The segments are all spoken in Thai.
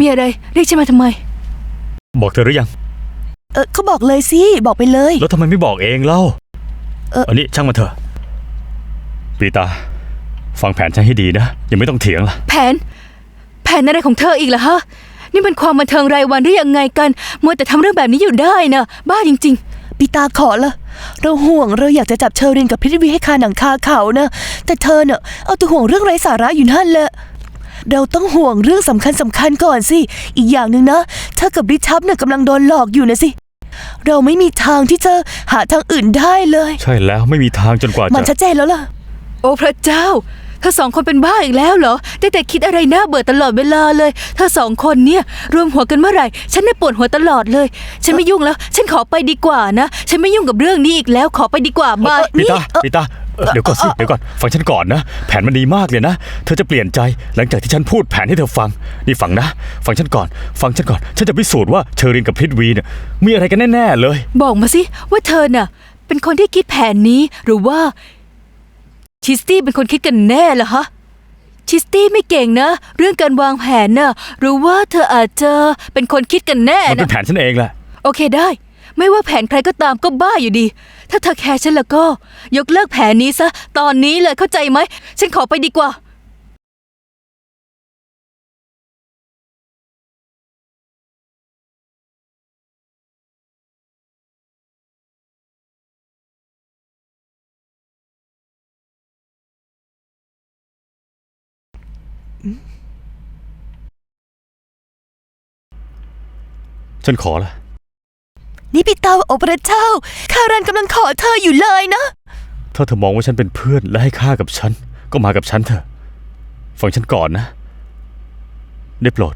มีอะไรเรียกฉันมาทำไม บอกเธอหรือยัง เออเขาบอกเลยสิ บอกไปเลย แล้วทำไมไม่บอกเองเล่าเอ่ออันนี้ช่างมันเถอะปีตา ฟังแผนฉันให้ดีนะ ยังไม่ต้องเถียงล่ะ แผน แผนอะไรของเธออีกล่ะฮะ นี่มันความบันเทิงรายวันหรือยังไงกันมัวแต่ทำเรื่องแบบนี้อยู่ได้นะบ้าจริง ปีตาขอละเราห่วงเราอยากจะจับเชอรินกับพิทวีให้คาหนังคาเขานะ แต่เธอเน่ะเอาแต่ห่วงเรื่องไร้สาระอยู่นั่นแหละ เราต้องห่วงเรื่องสำคัญสำคัญก่อนสิ อีกอย่างหนึ่งนะเธอกับริชับเนี่ยกำลังโดนหลอกอยู่นะสิ เราไม่มีทางที่จะหาทางอื่นได้เลย ใช่แล้วไม่มีทางจนกว่ามันจะชัดเจนแล้วล่ะๆโอ้พระเจ้า เธอสองคนเป็นบ้าอีกแล้วเหรอ ได้แต่คิดอะไรน่าเบื่อตลอดเวลาเลย เธอสองคนเนี่ย รวมหัวกันเมื่อไหร่ ฉันได้ปวดหัวตลอดเลย ฉันไม่ยุ่งแล้ว ฉันขอไปดีกว่านะ ฉันไม่ยุ่งกับเรื่องนี้อีกแล้ว ขอไปดีกว่าบายปีตาปีตา เอ่อเดี๋ยวก่อนสิเดี๋ยวก่อนฟังฉันก่อนนะ แผนมันดีมากเลยนะ เธอจะเปลี่ยนใจหลังจากที่ฉันพูดแผนให้เธอฟัง นี่ฟังนะ ฟังฉันก่อน ฟังฉันก่อน ฉันจะพิสูจน์ว่าเชอรินกับพริตวีเนี่ยมีอะไรกันแน่ๆเลย บอกมาสิว่าเธอน่ะ เป็นคนที่คิดแผนนี้หรือว่า ชิสตี้เป็นคนคิดกันแน่เหรอฮะชิสตี้ไม่เก่งนะ เรื่องการวางแผนน่ะหรือว่าเธออาจจะเป็นคนคิดกันแน่มันเป็นนะแผนฉันเองแหละ โอเคได้ ไม่ว่าแผนใครก็ตามก็บ้าอยู่ดี ถ้าเธอแคร์ฉันแล้วก็ ยกเลิกแผนนี้ซะ ตอนนี้เลยเข้าใจไหม ฉันขอไปดีกว่า ฉันขอละ นี่ปีตาโอเประเจ้าคารันกำลังขอเธออยู่เลยนะ ถ้าเธอมองว่าฉันเป็นเพื่อนและให้ค่ากับฉัน ก็มากับฉันเถอะ ฟังฉันก่อนนะ ได้โปรด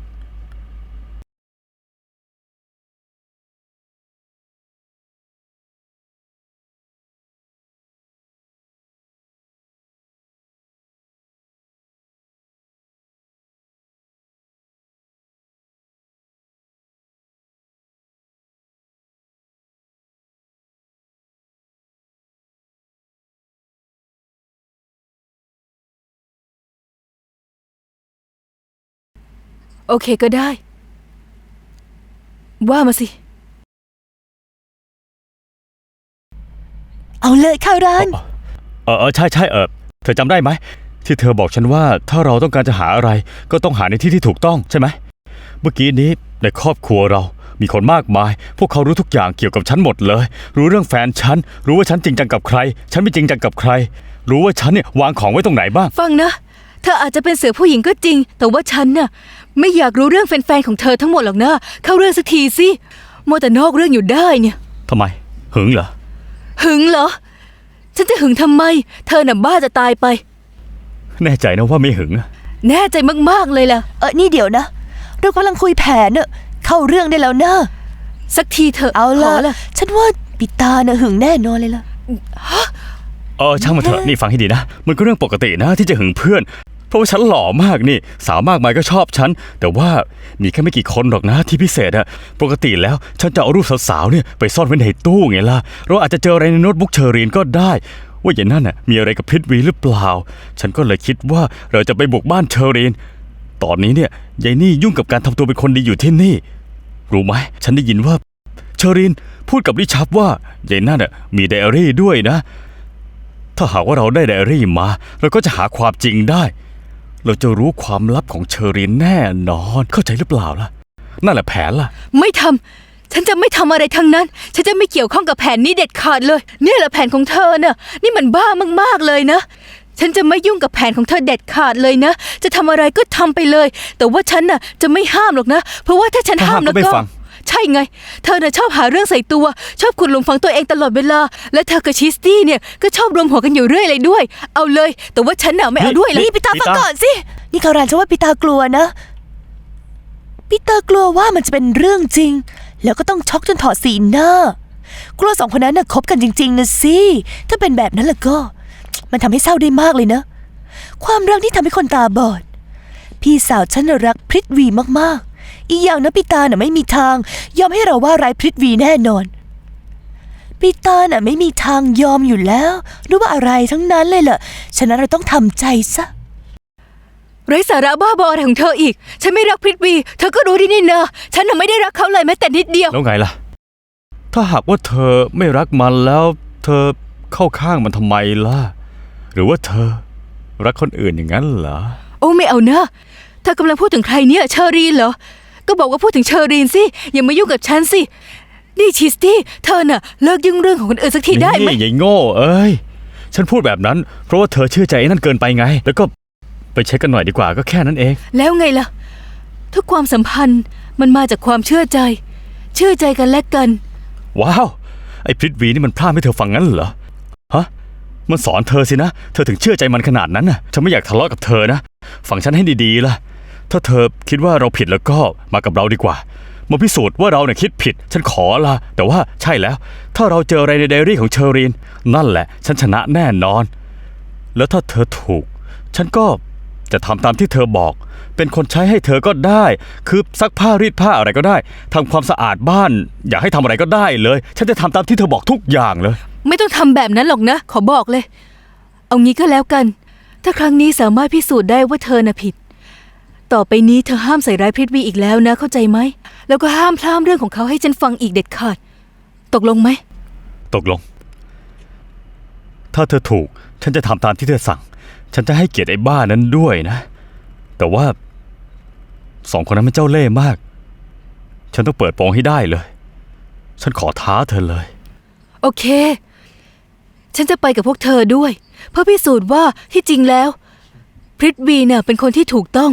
โอเคก็ได้ ว่ามาสิ เอาเลยคารันเออเออใช่ใช่เออเธอจำได้ไหม ที่เธอบอกฉันว่าถ้าเราต้องการจะหาอะไร ก็ต้องหาในที่ที่ถูกต้องใช่ไหม เมื่อกี้นี้ในครอบครัวเรามีคนมากมาย พวกเขารู้ทุกอย่างเกี่ยวกับฉันหมดเลย รู้เรื่องแฟนฉัน รู้ว่าฉันจริงจังกับใคร ฉันไม่จริงจังกับใคร รู้ว่าฉันเนี่ยวางของไว้ตรงไหนบ้าง ฟังนะ เธออาจจะเป็นเสือผู้หญิงก็จริง แต่ว่าฉันน่ะ ไม่อยากรู้เรื่องแฟนๆของเธอทั้งหมดหรอกนะเข้าเรื่องสักทีสิมัวแต่นอกเรื่องอยู่ได้เนี่ย ทำไม หึงเหรอ หึงเหรอ ฉันจะหึงทำไม เธอน่ะบ้าจะตายไป แน่ใจนะว่าไม่หึงอะแน่ใจมากๆเลยล่ะ เออนี่เดี๋ยวนะ เรากำลังคุยแผนเน่ะเข้าเรื่องได้แล้วนะสักทีเถอะเอาขละละฉันว่าปีตาน่ะหึงแน่นอนเลยล่ะ เออช่างมันเถอะนี่ฟังให้ดีนะ มันก็เรื่องปกตินะที่จะหึงเพื่อน เพราะว่าฉันหล่อมากนี่ สาวมากมายก็ชอบฉัน แต่ว่ามีแค่ไม่กี่คนหรอกนะที่พิเศษอะปกติแล้วฉันจะเอารูปสาวๆเนี่ยไปซ่อนไว้ในตู้ไงล่ะเราอาจจะเจออะไรในโน้ตบุ๊กเชอรีนก็ได้ ว่าอย่างนั้นน่ะมีอะไรกับพริตวีหรือเปล่า ฉันก็เลยคิดว่าเราจะไปบุกบ้านเชอรีน ตอนนี้เนี่ยยายนี่ยุ่งกับการทำตัวเป็นคนดีอยู่ที่นี่ รู้ไหมฉันได้ยินว่าเชอรีนพูดกับริชับว่ายายนั่นน่ะมีไดอารี่ด้วยนะ ถ้าหากว่าเราได้ไดอารี่มา เราก็จะหาความจริงได้ เราจะรู้ความลับของเชอรีนแน่นอน เข้าใจหรือเปล่าล่ะ นั่นแหละแผนล่ะ ไม่ทำฉันจะไม่ทำอะไรทั้งนั้น ฉันจะไม่เกี่ยวข้องกับแผนนี้เด็ดขาดเลย เนี่ยแหละแผนของเธอน่ะ นี่มันบ้ามากๆเลยนะ ฉันจะไม่ยุ่งกับแผนของเธอเด็ดขาดเลยนะ จะทำอะไรก็ทำไปเลย แต่ว่าฉันน่ะจะไม่ห้ามหรอกนะ เพราะว่าถ้าฉันถ้าห้าห้ามมแล้วก็ ไม่ก็ฟัง ใช่ไง เธอน่ะชอบหาเรื่องใส่ตัว ชอบขุดหลุมฝังตัวเองตลอดเวลา และเธอกับชิสตี้เนี่ยก็ชอบรวมหัวกันอยู่เรื่อยเลยด้วย เอาเลย แต่ว่าฉันน่ะไม่เอาด้วยเลยนี่ปีตาปีฟังตาก่อนสิ นี่คารันฉันว่าปีตากลัวนะปีตากลัวว่ามันจะเป็นเรื่องจริง แล้วก็ต้องช็อกจนถอดสีหน้ากลัวสองคนนั้นน่ะคบกันจริง ๆนะสิถ้าเป็นแบบนั้นล่ะก็ มันทำให้เศร้าได้มากเลยนะ ความรักที่ทำให้คนตาบอด พี่สาวฉันน่ะรักพริตวีมากๆ อีกอย่างนะปีตาน่ะไม่มีทาง ยอมให้เราว่าร้ายพริตวีแน่นอนปีตาน่ะไม่มีทางยอมอยู่แล้วรู้ว่าอะไรทั้งนั้นเลยล่ะฉะนั้นเราต้องทำใจซะไร้สาระบ้าบออะไรของเธออีก ฉันไม่รักพริตวี เธอก็รู้ดีนี่เนอะฉันน่ะไม่ได้รักเขาเลยแม้แต่นิดเดียว แล้วไงล่ะ ถ้าหากว่าเธอไม่รักมันแล้ว เธอเข้าข้างมันทำไมล่ะ หรือว่าเธอรักคนอื่นอย่างนั้นเหรอ โอ้ไม่เอานะเธอกำลังพูดถึงใครเนี่ยเชอรีนเหรอ ก็บอกว่าพูดถึงเชอรีนสิ อย่ามายุ่งกับฉันสิ นี่ชิสตี้เธอน่ะ เลิกยุ่งเรื่องของคนอื่นสักทีได้ไหมนี่ยายโง่เอ้ย ฉันพูดแบบนั้น เพราะว่าเธอเชื่อใจไอ้นั่นเกินไปไง แล้วก็ไปเช็คกันหน่อยดีกว่าก็แค่นั้นเอง แล้วไงล่ะ ทุกความสัมพันธ์มันมาจากความเชื่อใจ เชื่อใจกันและกัน ว้าว ไอ้พริตวีนี่มันพลาดให้เธอฟังงั้นเหรอ ฮะ มันสอนเธอสินะ เธอถึงเชื่อใจมันขนาดนั้นน่ะ ฉันไม่อยากทะเลาะกับเธอนะ ฟังฉันให้ดีๆล่ะ ถ้าเธอคิดว่าเราผิดแล้วก็มากับเราดีกว่า มาพิสูจน์ว่าเราเนี่ยคิดผิด ฉันขอละแต่ว่าใช่แล้ว ถ้าเราเจออะไรในไดอารี่ของเชอรีน นั่นแหละ ฉันชนะแน่นอน แล้วถ้าเธอถูก ฉันก็จะทำตามที่เธอบอก เป็นคนใช้ให้เธอก็ได้ คือซักผ้ารีดผ้าอะไรก็ได้ทำความสะอาดบ้าน อยากให้ทำอะไรก็ได้เลย ฉันจะทำตามที่เธอบอกทุกอย่างเลย ไม่ต้องทำแบบนั้นหรอกนะ ขอบอกเลย เอางี้ก็แล้วกัน ถ้าครั้งนี้สามารถพิสูจน์ได้ว่าเธอน่ะผิด ต่อไปนี้เธอห้ามใส่ร้ายพริตวีอีกแล้วนะเข้าใจไหม แล้วก็ห้ามพลามเรื่องของเขาให้ฉันฟังอีกเด็ดขาด ตกลงไหม ตกลง ถ้าเธอถูก ฉันจะทำตามที่เธอสั่ง ฉันจะให้เกียรติไอ้บ้านั้นด้วยนะ แต่ว่าสองคนนั้นมันเจ้าเล่ห์มาก ฉันต้องเปิดโปงให้ได้เลย ฉันขอท้าเธอเลย โอเค ฉันจะไปกับพวกเธอด้วย เพื่อพิสูจน์ว่าที่จริงแล้ว พริตวีน่ะเป็นคนที่ถูกต้อง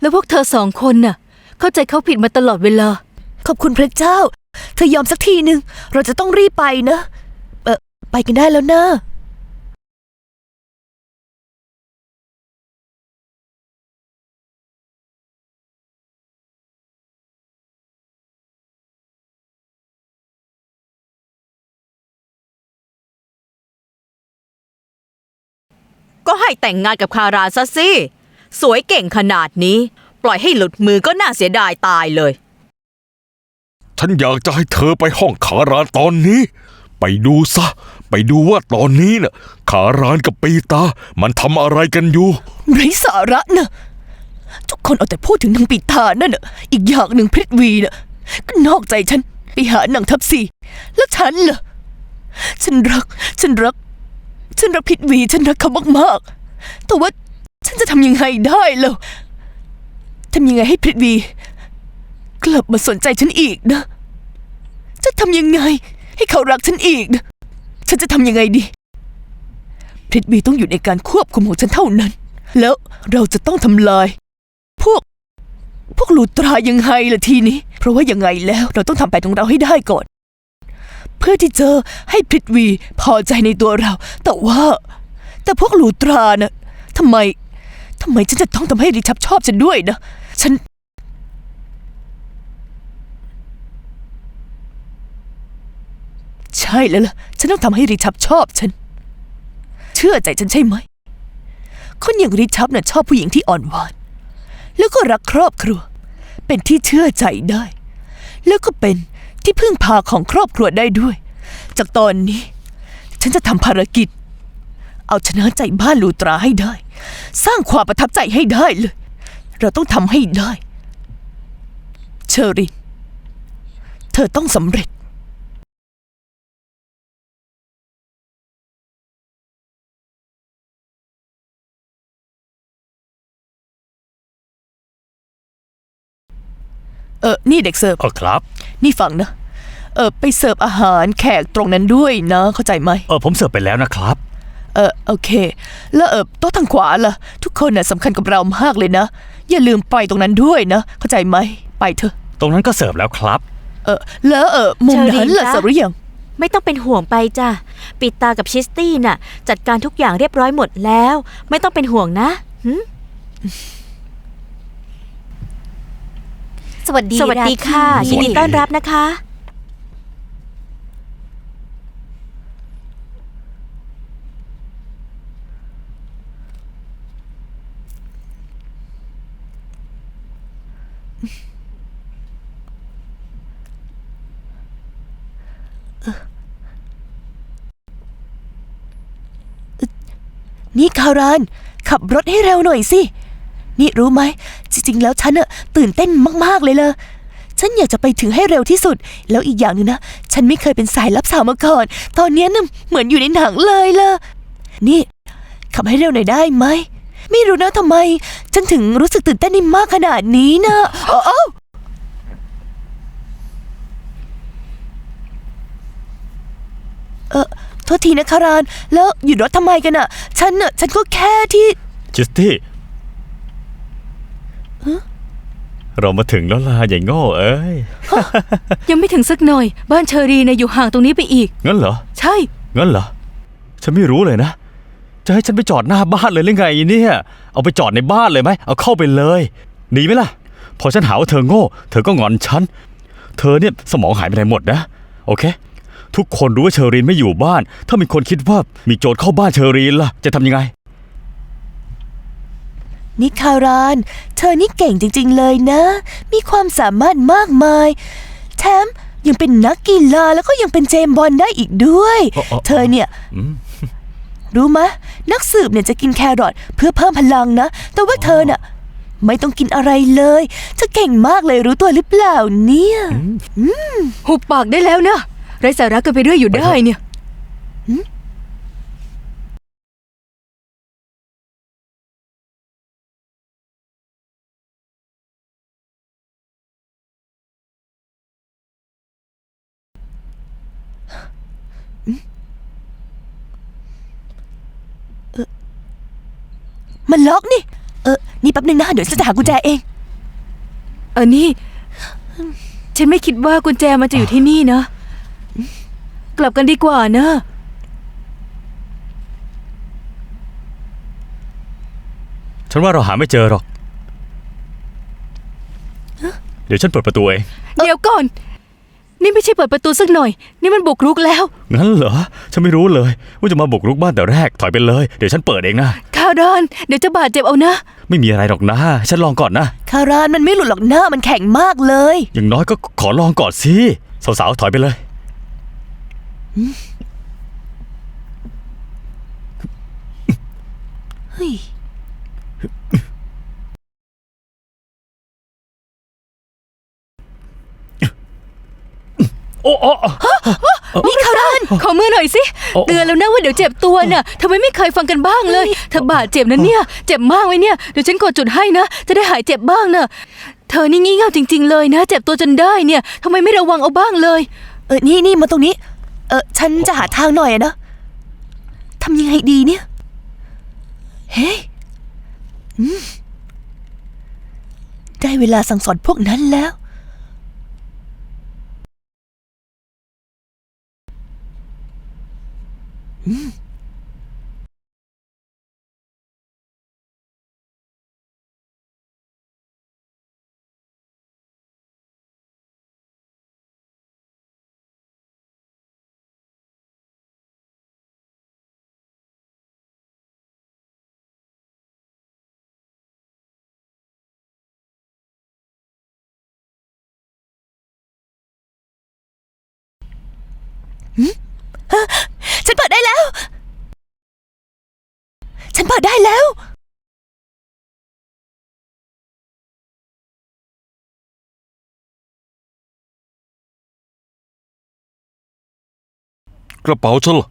แล้วพวกเธอสองคนน่ะ เข้าใจเขาผิดมาตลอดเวลา ขอบคุณพระเจ้า เธอยอมสักทีหนึ่ง เราจะต้องรีบไปนะ เออไปกันได้แล้วนะก็ให้แต่งงานกับคารานซะสิ สวยเก่งขนาดนี้ ปล่อยให้หลุดมือก็น่าเสียดายตายเลย ฉันอยากจะให้เธอไปห้องขารานตอนนี้ ไปดูซะ ไปดูว่าตอนนี้น่ะ ขารานกับปีตา มันทำอะไรกันอยู่ ไร้สาระนะทุกคนเอาแต่พูดถึงนางปีตานั่นน่ะ อีกอย่างหนึ่งพริตวีน่ะก็นอกใจฉันไปหานางทับซีแล้วฉันล่ะ ฉันรัก ฉันรัก ฉันรักพริตวี ฉันรักเขามากๆแต่ว่า ฉันจะทำยังไงได้ล่ะทำยังไงให้พริตวี กลับมาสนใจฉันอีกนะ จะทำยังไง ให้เขารักฉันอีกนะ ฉันจะทำยังไงดี พริตวีต้องอยู่ในการควบคุมของฉันเท่านั้น แล้วเราจะต้องทำลาย พวก พวกลูตรายังไงล่ะทีนี้ เพราะว่ายังไงแล้วเราต้องทำแผนของเราให้ได้ก่อน เพื่อที่จะให้พริตวีพอใจในตัวเรา แต่ว่า แต่พวกลูตรานะทำไม ทำไมฉันจะต้องทำให้ริชับชอบฉันด้วยนะ ฉัน ใช่แล้วล่ะ ฉันต้องทำให้ริชับชอบฉัน เชื่อใจฉันใช่ไหม คนอย่างริชับน่ะชอบผู้หญิงที่อ่อนหวาน แล้วก็รักครอบครัว เป็นที่เชื่อใจได้ แล้วก็เป็นที่พึ่งพาของครอบครัวได้ด้วย จากตอนนี้ ฉันจะทำภารกิจ เอาชนะใจบ้านลูตราให้ได้ สร้างความประทับใจให้ได้เลย เราต้องทำให้ได้ เชอรินเธอต้องสำเร็จ เออ นี่เด็กเสิร์ฟเออครับ นี่ฟังนะ เออ ไปเสิร์ฟอาหารแขกตรงนั้นด้วยนะ เข้าใจไหม เออผมเสิร์ฟไปแล้วนะครับ เออโอเค แล้วเออโต๊ะทางขวาล่ะ ทุกคนน่ะสำคัญกับเรามากเลยนะ อย่าลืมไปตรงนั้นด้วยนะ เข้าใจไหมไปเถอะ ตรงนั้นก็เสิร์ฟแล้วครับ เออแล้วเออมุมเชอรี่นั้นล่ะจ๊ะเสิร์ฟหรือยังไม่ต้องเป็นห่วงไปจ้ะปิดตากับชิสตี้น่ะ จัดการทุกอย่างเรียบร้อยหมดแล้ว ไม่ต้องเป็นห่วงนะหึสวัสดีสวัสดีค่ะราคียินดีต้อนรับนะคะ นี่คาราน ขับรถให้เร็วหน่อยสิ นี่รู้ไหม จริง ๆ แล้วฉันอะตื่นเต้นมาก ๆ เลยเลยฉันอยากจะไปถึงให้เร็วที่สุด แล้วอีกอย่างหนึ่งนะ ฉันไม่เคยเป็นสายลับสาวมาก่อน ตอนนี้ยน่ะเหมือนอยู่ในหนังเลยล่ะ นี่ ขับให้เร็วหน่อยได้ไหม ไม่รู้นะทำไม ฉันถึงรู้สึกตื่นเต้นนี่มากขนาดนี้นะโอ้โอเออ ทษทีนะคาราน แล้วอยู่รถทำไมกันอะฉันอะฉันก็แค่ที่ จิสตี้เรามาถึงแล้วล่ะอย่างโง่เอ้ย ยังไม่ถึงสักหน่อย บ้านเชอรีนะอยู่ห่างตรงนี้ไปอีก งั้นเหรอ ใช่ งั้นเหรอ ฉันไม่รู้เลยนะ จะให้ฉันไปจอดหน้าบ้านเลยหรือไงเนี่ย เอาไปจอดในบ้านเลยไหม เอาเข้าไปเลยดีไหมล่ะ พอฉันหาว่าเธอโง่ เธอก็งอนฉัน เธอเนี่ยสมองหายไปไหนหมดนะ โอเค ทุกคนรู้ว่าเชอรีนไม่อยู่บ้าน ถ้ามีคนคิดว่ามีโจรเข้าบ้านเชอรีนล่ะ จะทำยังไง นิคาราน เธอนี่เก่งจริง ๆ เลยนะ มีความสามารถมากมาย แถมยังเป็นนักกีฬาแล้วก็ยังเป็นเจมส์บอลได้อีกด้วย อ๋ออ๋อ เธอเนี่ยอืมรู้มะ นักสืบเนี่ยจะกินแครอทเพื่อเพิ่มพลังนะ แต่ว่าเธอน่ะ ไม่ต้องกินอะไรเลยเธอเก่งมากเลยรู้ตัวหรือเปล่าเนี่ย หุบปากได้แล้วนะ ไรสาระกันไปเรื่อยอยู่ได้เนี่ยมันล็อกนี่ เออ นี่แป๊บนึงนะ เดี๋ยวฉันจะหากุญแจเอง เออ นี่ ฉันไม่คิดว่ากุญแจมันจะอยู่ที่นี่นะ กลับกันดีกว่านะ ฉันว่าเราหาไม่เจอหรอก เดี๋ยวฉันเปิดประตูเอง เดี๋ยวก่อน นี่ไม่ใช่เปิดประตูสักหน่อย นี่มันบุกรุกแล้ว งั้นเหรอ ฉันไม่รู้เลย ว่าจะมาบุกรุกบ้านแต่แรก ถอยไปเลย เดี๋ยวฉันเปิดเองนะ คารอน เดี๋ยวจะบาดเจ็บเอานะ ไม่มีอะไรหรอกนะ ฉันลองก่อนนะ คารานมันไม่หลุดหรอกหน้ามันแข็งมากเลย อย่างน้อยก็ขอลองก่อนสิ สาวๆ ถอยไปเลย เฮ้ยโอ้โอ้โอ้นี่คารอนขอมือหน่อยสิโอ้เตือนแล้วนะว่าเดี๋ยวเจ็บตัวน่ะทำไมไม่เคยฟังกันบ้างเลยถ้าบาดเจ็บนะเนี่ย เจ็บมากไหมเนี่ย เดี๋ยวฉันกดจุดให้นะ จะได้หายเจ็บบ้างนะเธอนี่งี่เง่าจริง ๆ เลยนะ เจ็บตัวจนได้เนี่ยทำไมไม่ระวังเอาบ้างเลย เออ นี่นี่มาตรงนี้ เออฉันจะหาทางหน่อยนะทำยังไงดีเนี่ย เฮ้ยได้เวลาสั่งสอนพวกนั้นแล้ว ฉันเปิดได้แล้ว ฉันเปิดได้แล้ว กระเป๋าฉันล่ะ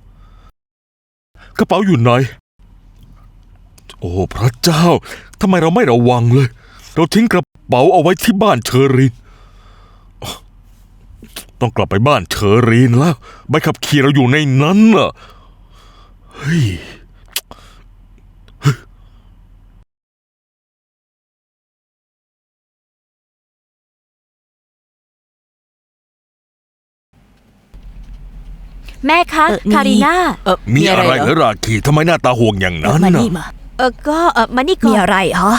กระเป๋าอยู่ไหน โอ้พระเจ้าทำไมเราไม่ระวังเลย เราทิ้งกระเป๋าเอาไว้ที่บ้านเชอรีน ต้องกลับไปบ้านเชอรีนแล้ว ใบขับขี่เราอยู่ในนั้นน่ะ เฮ้ย แม่คะเออนี่คารีนาเออมีอะไรเหเหรอราคีทำไมหน้าตาห่วงอย่างนั้นมาน่ะ นี่มา เออก็เออมานี่ก่มีอนอะไรเหรอ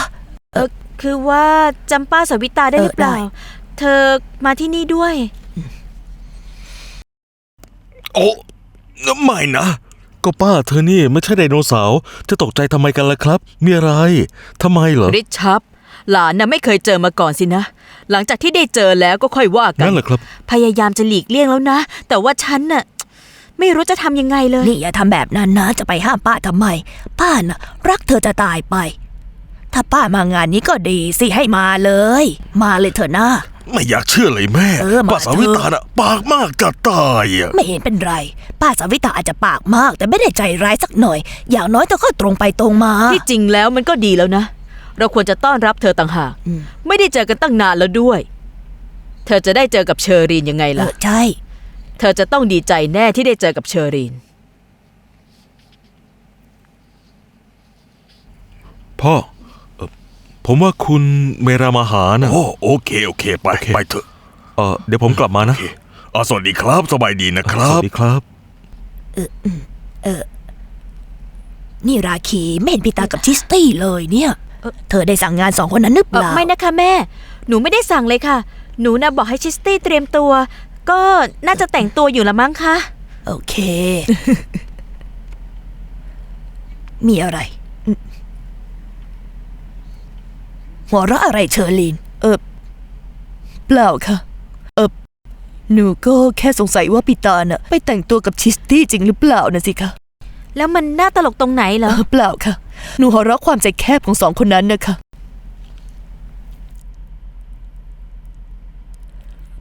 เออคือว่าจำป้าสวิตาได้หรือเปล่า เออได้ เธอมาที่นี่ด้วย โอ้ไม่นะ ก็ป้าเธอนี่ไม่ใช่ไดโนเสาร์จะตกใจทำไมกันล่ะครับ มีอะไรทำไมเหรอริชับหลานน่ะไม่เคยเจอมาก่อนสินะ หลังจากที่ได้เจอแล้วก็ค่อยว่ากันนั่นเหรอครับ พยายามจะหลีกเลี่ยงแล้วนะ แต่ว่าฉันน่ะไม่รู้จะทำยังไงเลย นี่อย่าทำแบบนั้นนะ จะไปห้ามป้าทำไม ป้าน่ะรักเธอจะตายไป ถ้าป้ามางานนี้ก็ดีสิให้มาเลย มาเลยเถอะนะไม่อยากเชื่อเลยแม่ เออมาป้าสาวิตาน่ะปากมากกะตายอะไม่เห็นเป็นไร ป้าสาวิตาอาจจะปากมาก แต่ไม่ได้ใจร้ายสักหน่อย อย่างน้อยเธอก็ตรงไปตรงมา ที่จริงแล้วมันก็ดีแล้วนะ เราควรจะต้อนรับเธอต่างหาก ไม่ได้เจอกันตั้งนานแล้วด้วย เธอจะได้เจอกับเชอรีนยังไงเอล่ะอใช่ เธอจะต้องดีใจแน่ที่ได้เจอกับเชอรีน พ่อเอ่อ ผมว่าคุณเมรามาหานะโอ้โอเคโอเคไปไปเถอะเออเดี๋ยวผมกลับมานะโอเคอ่าสวัสดีครับสบายดีนะคสรัวับสดีครับ นี่ราคีไม่เห็นปีตากับชิสตี้เลยเนี่ย เธอได้สั่งงานสองคนนั้นหรือเปเอ่อล่าไม่นะคะแม่ หนูไม่ได้สั่งเลยค่ะ หนูนะบอกให้ชิสตี้เตรียมตัว ก็น่าจะแต่งตัวอยู่ละมั้งคะ โอเค มีอะไรอืม หัวเราะอะไรเชอรีน เออเปล่าค่ะ เออหนูก็แค่สงสัยว่าปีตาน่ะ ไปแต่งตัวกับชิสตี้จริงหรือเปล่านะสิคะแล้วมันน่าตลกตรงไหนเหรเอออเปล่าค่ะ หนูหัวเราะความใจแคบของสองคนนั้นนะคะ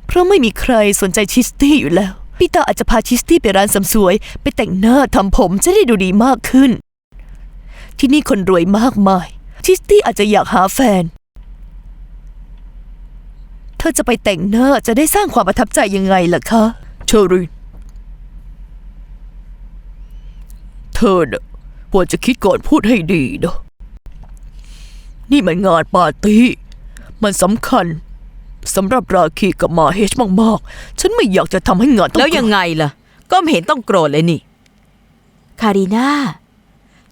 เพราะไม่มีใครสนใจชิสตี้อยู่แล้วพี่ตาอาจจะพาชิสตี้ไปร้านเสริมสวย ไปแต่งหน้าทำผมจะได้ดูดีมากขึ้น ที่นี่คนรวยมากมาย ชิสตี้อาจจะอยากหาแฟน เธอจะไปแต่งหน้าจะได้สร้างความประทับใจยังไงล่ะคะ เชอรีนเธอน่ะควรจะคิดก่อนพูดให้ดีนะนี่มันงานปาร์ตี้ มันสำคัญสำหรับราคีกับมาเฮชมากๆ ฉันไม่อยากจะทำให้งานต้องแล้วยังไงล่ะ ก็ไม่เห็นต้องโกรธเลยนี่ คารีนา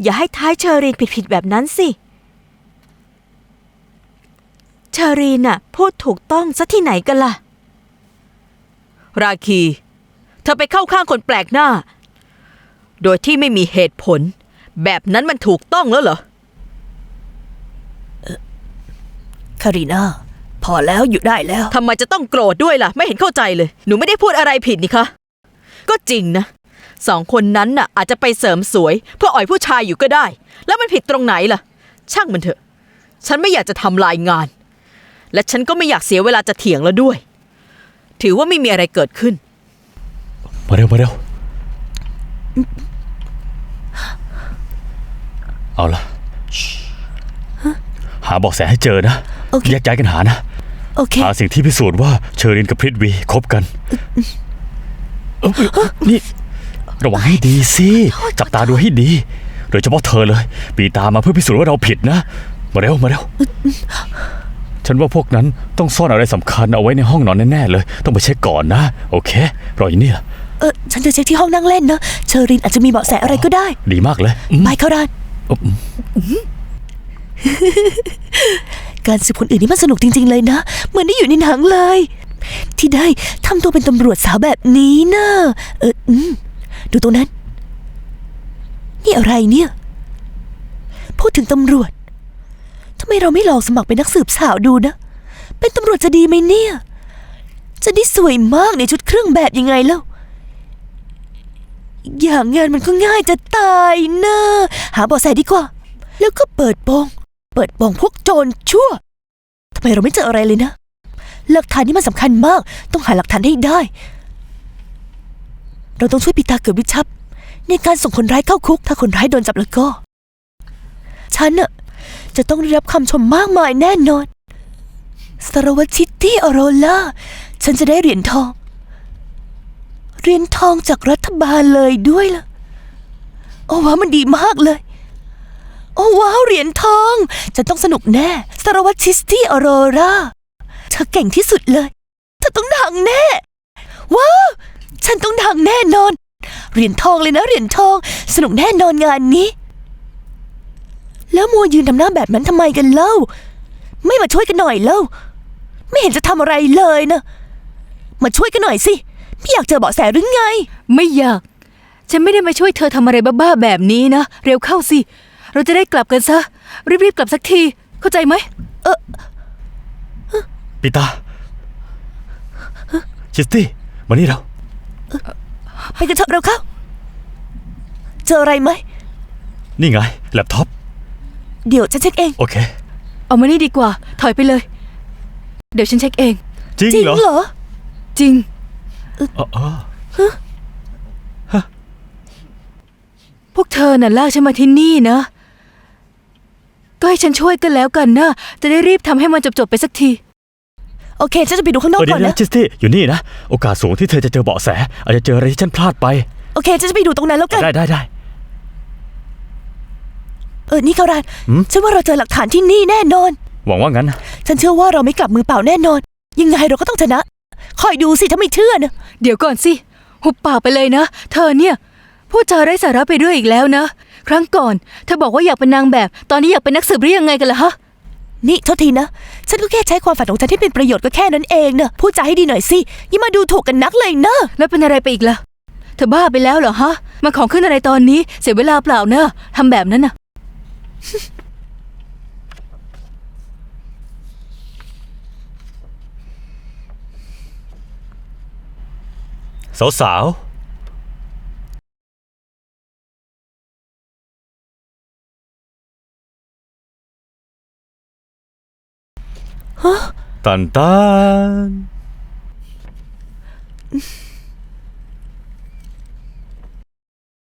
อย่าให้ท้ายเชอรีนผิดๆแบบนั้นสิเชอรีนน่ะ พูดถูกต้องซะที่ไหนกันล่ะ ราคี เธอไปเข้าข้างคนแปลกหน้า โดยที่ไม่มีเหตุผล แบบนั้นมันถูกต้องแล้วเหรอคารีนาพอแล้วอยู่ได้แล้ว ทำไมจะต้องโกรธด้วยล่ะ ไม่เห็นเข้าใจเลย หนูไม่ได้พูดอะไรผิดนี่คะ ก็จริงนะ สองคนนั้นน่ะ อาจจะไปเสริมสวย เพื่ออ่อยผู้ชายอยู่ก็ได้ แล้วมันผิดตรงไหนล่ะ ช่างมันเถอะ ฉันไม่อยากจะทำลายงาน และฉันก็ไม่อยากเสียเวลาจะเถียงแล้วด้วย ถือว่าไม่มีอะไรเกิดขึ้น มาเร็วมาเร็วเอาละหาเบอกแสให้เจอนะ โอเค แยกย้ายกันหานะ โอเค หาสิ่งที่พิสูจน์ว่าเชอรินกับพริตวีคบกันเอ้ยนี่ ระวังให้ดีสิ จับตาดูให้ดี โดยเฉพาะเธอเลย ปีตามมาเพื่อพิสูจน์ว่าเราผิดนะ มาเร็ว มาเร็ว ฉันว่าพวกนั้นต้องซ่อนอะไรสำคัญเอาไว้ในห้องนอนแน่ๆเลย ต้องไปเช็คก่อนนะ โอเค รออยู่เนี่ย เออฉันจะเช็คที่ห้องนั่งเล่นนะ เชอรินอาจจะมีเบาะแสอะไรก็ได้ ดีมากเลยอืมไปเข้าร้าน อืม การสืบคนอื่นนี่มันสนุกจริง ๆ เลยนะ เหมือนได้อยู่ในหนังเลย ที่ได้ทำตัวเป็นตำรวจสาวแบบนี้นะเอออืมดูตรงนั้น นี่อะไรเนี่ย พูดถึงตำรวจ ทำไมเราไม่ลองสมัครเป็นนักสืบสาวดูนะ เป็นตำรวจจะดีไหมเนี่ย จะได้สวยมากในชุดเครื่องแบบยังไงเล่าอย่างงานมันก็ง่ายจะตายนะหาเบาะแสดีกว่า แล้วก็เปิดโปง เปิดโปงพวกโจรชั่วทำไมเราไม่เจออะไรเลยนะ หลักฐานนี่มันสำคัญมาก ต้องหาหลักฐานให้ได้ เราต้องช่วยปีตาเกิดวิชับ ในการส่งคนร้ายเข้าคุก ถ้าคนร้ายโดนจับแล้วก็ ฉันน่ะ จะต้องได้รับคำชมมากมายแน่นอน สารวัตรชิตตี้ออโรล่า ฉันจะได้เหรียญทอง เหรียญทองจากรัฐบาลเลยด้วยล่ะ โอ้ว้าวมันดีมากเลย โอ้ว้าวเหรียญทอง ฉันต้องสนุกแน่ สารวัตรชิสตี้ออโรราเธอเก่งที่สุดเลย เธอต้องดังแน่ ว้าว ฉันต้องดังแน่นอน เหรียญทองเลยนะเหรียญทอง สนุกแน่นอนงานนี้ แล้วมัวยืนทำหน้าแบบนั้นทำไมกันเล่า ไม่มาช่วยกันหน่อยเล่า ไม่เห็นจะทำอะไรเลยนะ มาช่วยกันหน่อยสิ พี่อยากเจอเบาะแสหรือไง ไม่อยาก ฉันไม่ได้มาช่วยเธอทำอะไรบ้าๆแบบนี้นะ เร็วเข้าสิ เราจะได้กลับกันซะ รีบๆกลับสักที เข้าใจไหม ปีตาชิสตี้มานี่เราไปกันเถอะเร็วเข้า เจออะไรไหม นี่ไง แล็ปท็อป เดี๋ยวฉันเช็คเอง โอเค เอามานี่ดีกว่า ถอยไปเลย เดี๋ยวฉันเช็คเอง จริงจริงเหรอ เหรอ จริง อ๋ออ๋อพวกเธอน่ะลากฉันมาที่นี่นะ ก็ให้ฉันช่วยกันแล้วกันนะ จะได้รีบทำให้มันจบๆไปสักที โอเค ฉันจะไปดูข้างนอกเออเดี๋ก่ยอวนนะนะ จิสตี้อยู่นี่นะ โอกาสสูงที่เธอจะเจอเบาะแส อาจจะเจออะไรที่ฉันพลาดไป โอเค ฉันจะไปดูตรงนั้นแล้วกัน ได้ได้ได้ เออนี่คารานหืมฉันว่าเราเจอหลักฐานที่นี่แน่นอน หวังว่างั้นนะฉันเชื่อว่าเราไม่กลับมือเปล่าแน่นอน ยังไงเราก็ต้องชนะ คอยดูสิถ้าไม่เชื่อนะเดี๋ยวก่อนสิหุบปากไปเลยนะ เธอเนี่ยพูดจาไร้สาระไปเรื่อยอีกแล้วนะ ครั้งก่อนเธอบอกว่าอยากเป็นนางแบบ ตอนนี้อยากเป็นนักสืบหรือยังไงกันล่ะฮะนี่โทษทีนะ ฉันก็แค่ใช้ความฝันของฉันที่เป็นประโยชน์ก็แค่นั้นเองนะพูดจาให้ดีหน่อยสิอยิ่ามาดูถูกกันนักเลยนะแล้วเป็นอะไรไปอีกล่ะเธอบ้าไปแล้วเหรอฮะมาของขึ้นอะไรตอนนี้เสียเวลาเปล่านะทำแบบนั้นน่ะ สาวสาวตันตัน